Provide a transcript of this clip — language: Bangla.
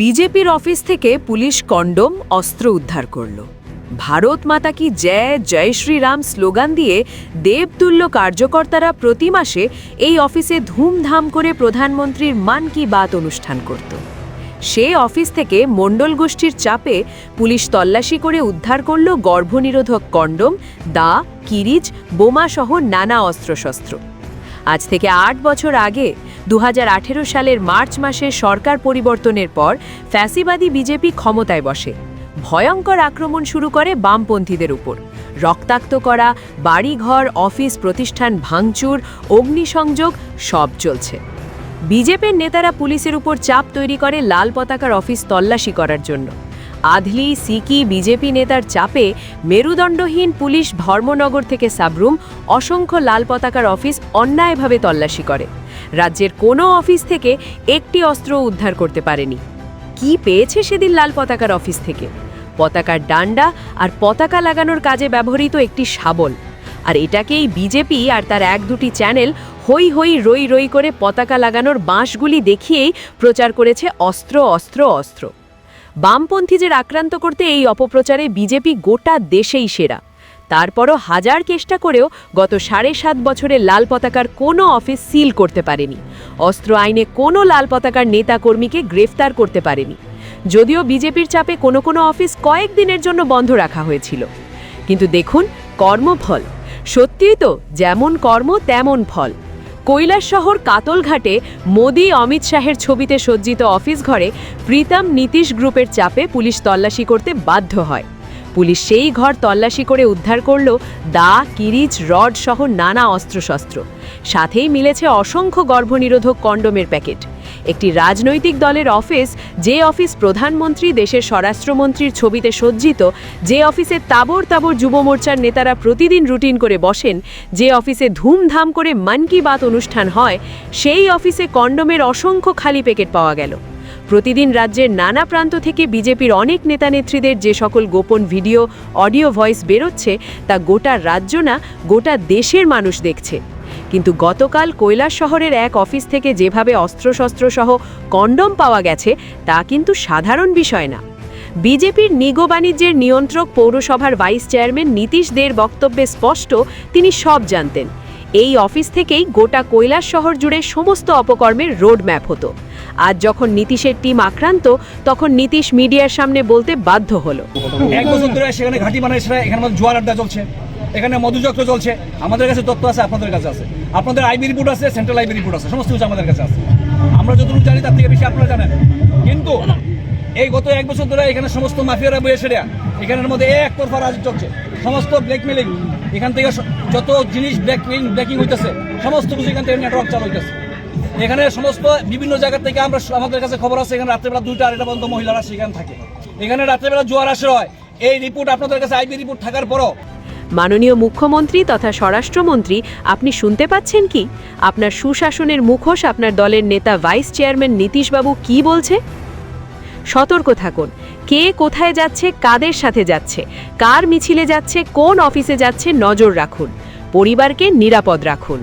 বিজেপির অফিস থেকে পুলিশ কন্ডোম অস্ত্র উদ্ধার করল। ভারত মাতা কি জয় জয় শ্রীরাম স্লোগান দিয়ে দেবতুল্য কার্যকর্তারা প্রতি মাসে এই অফিসে ধুমধাম করে প্রধানমন্ত্রীর মান কি বাত অনুষ্ঠান করত। সে অফিস থেকে মণ্ডল গোষ্ঠীর চাপে পুলিশ তল্লাশি করে উদ্ধার করল গর্ভনিরোধক কন্ডোম, দা, কিরিচ বোমাসহ নানা অস্ত্রশস্ত্র। আজ থেকে আট বছর আগে দু হাজার আঠেরো সালের মার্চ মাসে সরকার পরিবর্তনের পর ফ্যাসিবাদী বিজেপি ক্ষমতায় বসে। ভয়ঙ্কর আক্রমণ শুরু করে বামপন্থীদের উপর। রক্তাক্ত করা, বাড়িঘর, অফিস প্রতিষ্ঠান ভাঙচুর, অগ্নিসংযোগ সব চলছে। বিজেপির নেতারা পুলিশের উপর চাপ তৈরি করে লাল পতাকার অফিস তল্লাশি করার জন্য। আধলি, সিকি বিজেপি নেতার চাপে মেরুদণ্ডহীন পুলিশ ধর্মনগর থেকে সাবরুম অসংখ্য লাল পতাকার অফিস অন্যায়ভাবে তল্লাশি করে। রাজ্যের কোনো অফিস থেকে একটি অস্ত্র উদ্ধার করতে পারেনি। কি পেয়েছে সেদিন লাল পতাকার অফিস থেকে? পতাকার ডান্ডা আর পতাকা লাগানোর কাজে ব্যবহৃত একটি শাবল। আর এটাকেই বিজেপি আর তার এক দুটি চ্যানেল হই হই রই রই করে পতাকা লাগানোর বাঁশগুলি দেখিয়েই প্রচার করেছে অস্ত্র অস্ত্র অস্ত্র। বামপন্থীদের আক্রান্ত করতে এই অপপ্রচারে বিজেপি গোটা দেশেই সেরা। তারপরও হাজার চেষ্টা করেও গত সাড়ে সাত বছরে লাল পতাকার কোনো অফিস সিল করতে পারেনি। অস্ত্র আইনে কোনো লাল পতাকার নেতাকর্মীকে গ্রেফতার করতে পারেনি। যদিও বিজেপির চাপে কোনো কোনো অফিস কয়েকদিনের জন্য বন্ধ রাখা হয়েছিল। কিন্তু দেখুন, কর্মফল। সত্যিই তো, যেমন কর্ম, তেমন ফল। কৈলাস শহর কাতলঘাটে মোদি অমিত শাহের ছবিতে সজ্জিত অফিস ঘরে প্রীতম নীতিশ গ্রুপের চাপে পুলিশ তল্লাশি করতে বাধ্য হয়। পুলিশ সেই ঘর তল্লাশি করে উদ্ধার করল দা, কিরিচ, রড সহ নানা অস্ত্রশস্ত্র। সাথেই মিলেছে অসংখ্য গর্ভনিরোধক কন্ডোমের প্যাকেট। একটি রাজনৈতিক দলের অফিস, যে অফিস প্রধানমন্ত্রী, দেশের স্বরাষ্ট্রমন্ত্রীর ছবিতে সজ্জিত, যে অফিসে তাবর তাবর যুব মোর্চার নেতারা প্রতিদিন রুটিন করে বসেন, যে অফিসে ধুমধাম করে মন কি বাত অনুষ্ঠান হয়, সেই অফিসে কন্ডোমের অসংখ্য খালি প্যাকেট পাওয়া গেল। প্রতিদিন রাজ্যের নানা প্রান্ত থেকে বিজেপির অনেক নেতানেত্রীদের যে সকল গোপন ভিডিও, অডিও ভয়েস বেরোচ্ছে, তা গোটা রাজ্য না, গোটা দেশের মানুষ দেখছে। কিন্তু গতকাল কৈলাস শহরের এক অফিস থেকে যেভাবে অস্ত্রশস্ত্র সহ কন্ডম পাওয়া গেছে, তা কিন্তু সাধারণ বিষয় না। বিজেপির নিগো বাণিজ্যের নিয়ন্ত্রক পৌরসভার ভাইস চেয়ারম্যান নীতিশ দের বক্তব্যে স্পষ্ট, তিনি সব জানতেন। এই অফিস থেকেই গোটা কৈলাস শহর জুড়ে সমস্ত অপকর্মের রোড ম্যাপ হতো। আজ যখন নীতিশের টিম আক্রান্ত, তখন নীতিশ মিডিয়ার সামনে বলতে বাধ্য হলো। এক বছর ধরে সেখানে ঘাঁটি বানায় এখানে জোয়ার আড্ডা চলছে, এখানে মধুচক্র চলছে। আমাদের কাছে তথ্য আছে, আপনাদের কাছে আছে। আপনাদের আইবি রিপোর্ট আছে, সেন্ট্রাল আইবি রিপোর্ট আছে, সমস্ত কিছু আমাদের কাছে আছে। আমরা যতটুকু জানি, তার থেকে বেশি আপনারা জানেন। কিন্তু এই গত এক বছর ধরে এখানে সমস্ত মাফিয়ারা বয়ে সেটা এখানের মধ্যে এক তরফা রাজ চলছে। সমস্ত ব্ল্যাকমেলিং এখান থেকে যত জিনিস ব্ল্যাকিং ব্ল্যাকিং হইতেছে, সমস্ত কিছু এখান থেকে নেটওয়ার্ক চালু হইতেছে। এখানে সমস্ত বিভিন্ন জায়গা থেকে আমরা আমাদের কাছে খবর আছে, এখানে রাত্রেবেলা দুইটা, আড়াইটা পর্যন্ত মহিলারা সেখানে থাকে। এখানে রাত্রেবেলা জোয়ার আসে হয়। এই রিপোর্ট আপনাদের কাছে, আইবি রিপোর্ট থাকার পরও। মাননীয় মুখ্যমন্ত্রী তথা স্বরাষ্ট্রমন্ত্রী, আপনি শুনতে পাচ্ছেন কি? আপনার সুশাসনের মুখোশ আপনার দলের নেতা ভাইস চেয়ারম্যান নীতিশবাবু কি বলছে? সতর্ক থাকুন। কে কোথায় যাচ্ছে, কাদের সাথে যাচ্ছে, কার মিছিলে যাচ্ছে, কোন অফিসে যাচ্ছে, নজর রাখুন। পরিবারকে নিরাপদ রাখুন।